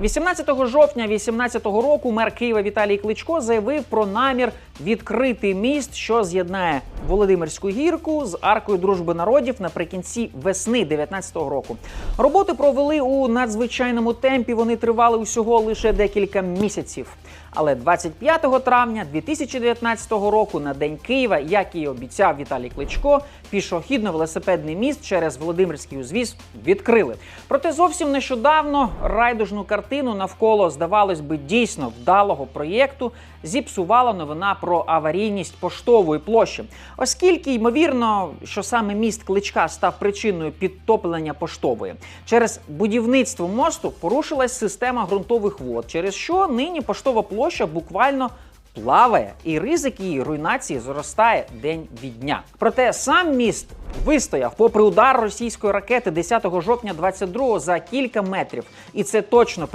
18 жовтня 2018 року мер Києва Віталій Кличко заявив про намір відкрити міст, що з'єднає Володимирську гірку з аркою дружби народів наприкінці весни 2019 року. Роботи провели у надзвичайному темпі. Вони тривали усього лише декілька місяців. Але 25 травня 2019 року, на день Києва, як і обіцяв Віталій Кличко, пішохідно-велосипедний міст через Володимирський узвіз відкрили. Проте зовсім нещодавно райдужну картину навколо, здавалось би, дійсно вдалого проєкту зіпсувала новина про аварійність поштової площі, оскільки ймовірно, що саме міст Кличка став причиною підтоплення поштової. Через будівництво мосту порушилась система ґрунтових вод, через що нині поштова площа буквально плаває, і ризик її руйнації зростає день від дня. Проте сам міст вистояв попри удар російської ракети 10 жовтня 22 за кілька метрів, і це точно